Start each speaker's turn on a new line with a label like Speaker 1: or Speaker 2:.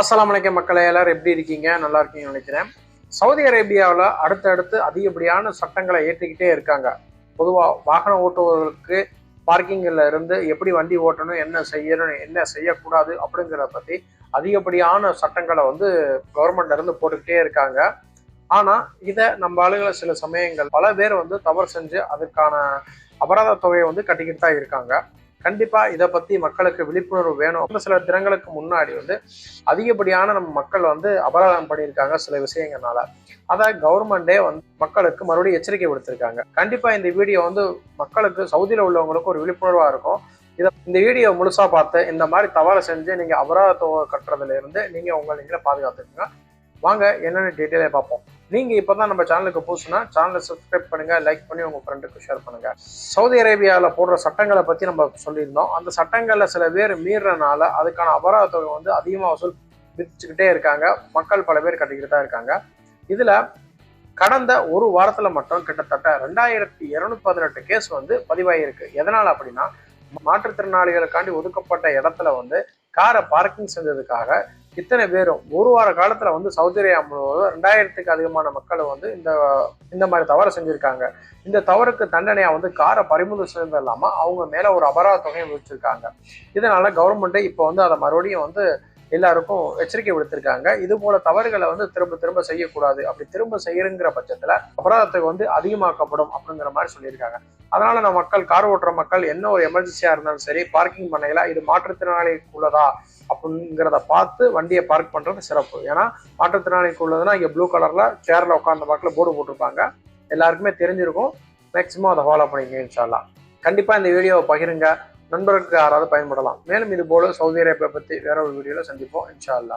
Speaker 1: அஸ்லாம் வலைக்கம் மக்களை எல்லாரும் எப்படி இருக்கீங்க? நல்லா இருக்கீங்கன்னு நினைக்கிறேன். சவுதி அரேபியாவில் அடுத்தடுத்து அதிகப்படியான சட்டங்களை ஏற்றிக்கிட்டே இருக்காங்க. பொதுவாக வாகனம் ஓட்டுவதற்கு பார்க்கிங்கில் இருந்து எப்படி வண்டி ஓட்டணும் என்ன செய்யணும் என்ன செய்யக்கூடாது அப்படிங்கிறத பற்றி அதிகப்படியான சட்டங்களை வந்து கவர்மெண்ட்லேருந்து போட்டுக்கிட்டே இருக்காங்க. ஆனால் இதை நம்ம ஆளுகளை சில சமயங்கள் பல பேர் வந்து தவறு செஞ்சு அதுக்கான அபராத தொகையை வந்து கட்டிக்கிட்டு தான் இருக்காங்க. கண்டிப்பாக இதை பற்றி மக்களுக்கு விழிப்புணர்வு வேணும். ஒரு சில தினங்களுக்கு முன்னாடி வந்து அதிகப்படியான நம்ம மக்கள் வந்து அபராதம் பண்ணியிருக்காங்க சில விஷயங்கள்னால. அதை கவர்மெண்டே வந்து மக்களுக்கு மறுபடியும் எச்சரிக்கை விடுத்திருக்காங்க. கண்டிப்பாக இந்த வீடியோ வந்து மக்களுக்கு சவுதியில் உள்ளவங்களுக்கு ஒரு விழிப்புணர்வாக இருக்கும். இதை இந்த வீடியோ முழுசாக பார்த்து இந்த மாதிரி தவறை செஞ்சு நீங்கள் அபராத தொகை கட்டுறதுலேருந்து நீங்கள் உங்களை நீங்களே பாதுகாத்துக்கோங்க. வாங்க என்னென்ன டீட்டெயிலே பார்ப்போம். நீங்கள் இப்போ தான் நம்ம சேனலுக்கு புதுசுனா சேனலை சப்ஸ்கிரைப் பண்ணுங்க லைக் பண்ணி உங்கள் ஃப்ரெண்டுக்கு ஷேர் பண்ணுங்க. சவுதி அரேபியாவில் போடுற சட்டங்களை பற்றி நம்ம சொல்லியிருந்தோம். அந்த சட்டங்களில் சில பேர் மீறனால அதுக்கான அபராத தொகை வந்து அதிகமாக வசூல் விதிச்சுக்கிட்டே இருக்காங்க. மக்கள் பல பேர் கட்டிக்கிட்டு தான் இருக்காங்க. இதில் கடந்த ஒரு வாரத்தில் மட்டும் கிட்டத்தட்ட ரெண்டாயிரத்தி இரநூத்தி பதினெட்டு கேஸ் வந்து பதிவாகியிருக்கு எதனால் அப்படின்னா மாற்றுத்திறனாளிகளுக்காண்டி ஒதுக்கப்பட்ட இடத்துல வந்து காரை பார்க்கிங் செஞ்சதுக்காக இத்தனை பேரும் ஒரு வார காலத்துல வந்து சவுதி அரேபியா முழுவதும் ரெண்டாயிரத்துக்கு அதிகமான மக்கள் வந்து இந்த இந்த மாதிரி தவறு செஞ்சிருக்காங்க. இந்த தவறுக்கு தண்டனையா வந்து காரை பறிமுதல் செய்தது இல்லாம அவங்க மேல ஒரு அபராத தொகையை விதிச்சிருக்காங்க. இதனால கவர்மெண்ட்டே இப்போ வந்து அதை மறுபடியும் வந்து எல்லாருக்கும் எச்சரிக்கை விடுத்திருக்காங்க. இது போல தவறுகளை வந்து திரும்ப திரும்ப செய்யக்கூடாது. அப்படி திரும்ப செய்யறங்கிற பட்சத்துல அபராதத்துக்கு வந்து அதிகமாக்கப்படும் அப்படிங்கிற மாதிரி சொல்லியிருக்காங்க. அதனால நம்ம மக்கள் கார் ஓட்டுற மக்கள் என்ன ஒரு எமர்ஜென்சியா இருந்தாலும் சரி பார்க்கிங் பண்ணையில இது மாற்றுத்திறனாளிக்குள்ளதா அப்படிங்கிறத பார்த்து வண்டியை பார்க் பண்றது சிறப்பு. ஏன்னா மாற்றுத்திறனாளிக்கு உள்ளதுன்னா இங்க ப்ளூ கலர்ல சேர்ல உட்கார்ந்த பக்கத்துல போர்டு போட்டிருப்பாங்க. எல்லாருக்குமே தெரிஞ்சிருக்கும். மேக்சிமம் அதை ஃபாலோ பண்ணிக்கங்க இன்ஷால்லா கண்டிப்பா இந்த வீடியோவை பகிருங்க. நண்பர்களுக்கு யாராவது பயன்படலாம். மேலும் இது போல சவுதி அரேபியா பற்றி வேற ஒரு வீடியோவில் சந்திப்போம். இன்ஷா அல்லா